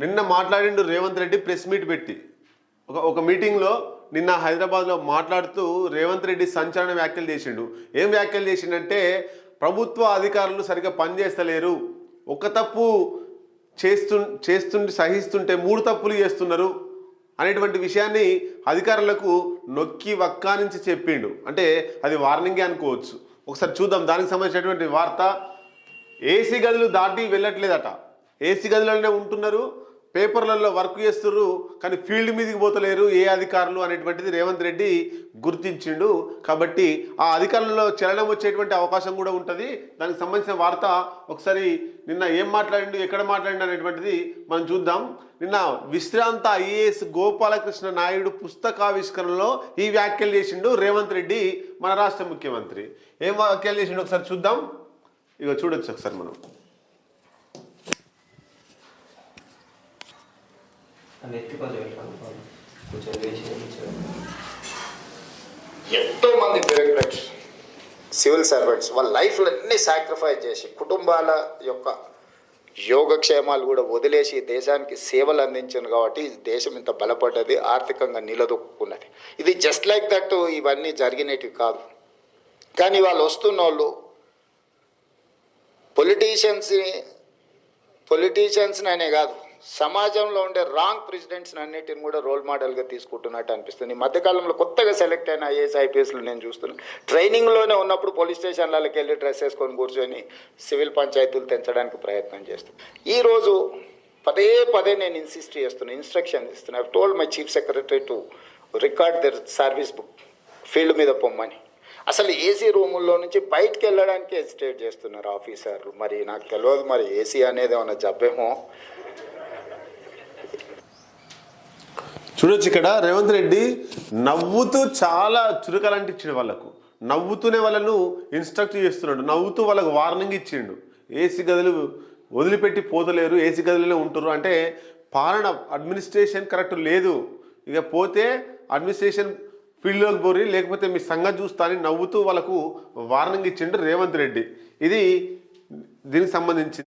నిన్న మాట్లాడిండు Revanth Reddy press meet పెట్టి. ఒక ఒక మీటింగ్లో నిన్న హైదరాబాద్లో మాట్లాడుతూ రేవంత్ రెడ్డి సంచలన వ్యాఖ్యలు చేసిండు. ఏం వ్యాఖ్యలు చేసిండంటే ప్రభుత్వ అధికారులు సరిగ్గా పనిచేస్తలేరు ఒక తప్పు చేస్తు చేస్తుంటే సహిస్తుంటే మూడు తప్పులు చేస్తున్నారు అనేటువంటి విషయాన్ని అధికారులకు నొక్కి వక్కానించి చెప్పిండు. అంటే అది వార్నింగే అనుకోవచ్చు. ఒకసారి చూద్దాం దానికి సంబంధించినటువంటి వార్త. ఏసీ గదులు దాటి వెళ్ళట్లేదట. ఏసీ గదులలోనే ఉంటున్నారు. పేపర్లలో వర్క్ చేస్తున్నారు కానీ ఫీల్డ్ మీదకి పోతలేరు ఏ అధికారులు అనేటువంటిది రేవంత్ రెడ్డి గుర్తించిండు. కాబట్టి ఆ అధికారులలో చలనం వచ్చేటువంటి అవకాశం కూడా ఉంటుంది. దానికి సంబంధించిన వార్త ఒకసారి నిన్న ఏం మాట్లాడిండు ఎక్కడ మాట్లాడిండు అనేటువంటిది మనం చూద్దాం. నిన్న విశ్రాంత ఐఏఎస్ గోపాలకృష్ణ నాయుడు పుస్తకావిష్కరణలో ఈ వ్యాఖ్యలు చేసిండు రేవంత్ రెడ్డి మన రాష్ట్ర ముఖ్యమంత్రి. ఏం వ్యాఖ్యలు చేసిండు ఒకసారి చూద్దాం. ఇక చూడొచ్చు ఒకసారి మనం. అని ఎత్తి కొంచెం కొంచెం వేసి ఎంతో మంది బ్యూరోక్రాట్స్ సివిల్ సర్వెంట్స్ వాళ్ళ లైఫ్లో అన్ని సాక్రిఫైస్ చేసి కుటుంబాల యొక్క యోగక్షేమాలు కూడా వదిలేసి దేశానికి సేవలు అందించాను కాబట్టి దేశం ఇంత బలపడ్డది ఆర్థికంగా నిలదొక్కున్నది. ఇది జస్ట్ లైక్ దట్ ఇవన్నీ జరిగినవి కాదు. కానీ వాళ్ళు వస్తున్న వాళ్ళు పొలిటీషియన్స్ని పొలిటీషియన్స్ని అనే కాదు. సమాజంలో ఉండే రాంగ్ ప్రెసిడెంట్స్ని అన్నిటిని కూడా రోల్ మోడల్గా తీసుకుంటున్నట్టు అనిపిస్తుంది. ఈ మధ్యకాలంలో కొత్తగా సెలెక్ట్ అయిన ఐఏఎస్ ఐపీఎస్లు నేను చూస్తున్నాను ట్రైనింగ్లోనే ఉన్నప్పుడు పోలీస్ స్టేషన్లకి వెళ్ళి డ్రెస్ వేసుకొని కూర్చొని సివిల్ పంచాయతీలు తెంచడానికి ప్రయత్నం చేస్తున్నాను ఈరోజు పదే పదే నేను ఇన్సిస్ట్ చేస్తున్నాను ఇన్స్ట్రక్షన్ ఇస్తున్నాను I told my chief secretary to record their service book field మీద పొమ్మని. అసలు ఏసీ రూముల్లో నుంచి బయటకు వెళ్ళడానికి హెసిటేట్ చేస్తున్నారు ఆఫీసర్లు. మరి నాకు తెలియదు మరి ఏసీ అనేది ఏమైనా జబ్బేమో. చూడొచ్చు ఇక్కడ రేవంత్ రెడ్డి నవ్వుతూ చాలా చురుకలంటి ఇచ్చిండు వాళ్ళకు. నవ్వుతూనే వాళ్ళను ఇన్స్ట్రక్ట్ చేస్తున్నాడు. నవ్వుతూ వాళ్ళకు వార్నింగ్ ఇచ్చిండు. ఏసీ గదులు వదిలిపెట్టి పోతలేరు ఏసీ గదులనే ఉంటారు అంటే పాలన అడ్మినిస్ట్రేషన్ కరెక్ట్ లేదు. ఇక పోతే అడ్మినిస్ట్రేషన్ ఫీల్డ్లోకి పోరి లేకపోతే మీ సంగతి చూస్తా అని నవ్వుతూ వాళ్ళకు వార్నింగ్ ఇచ్చిండు రేవంత్ రెడ్డి. ఇది దీనికి సంబంధించి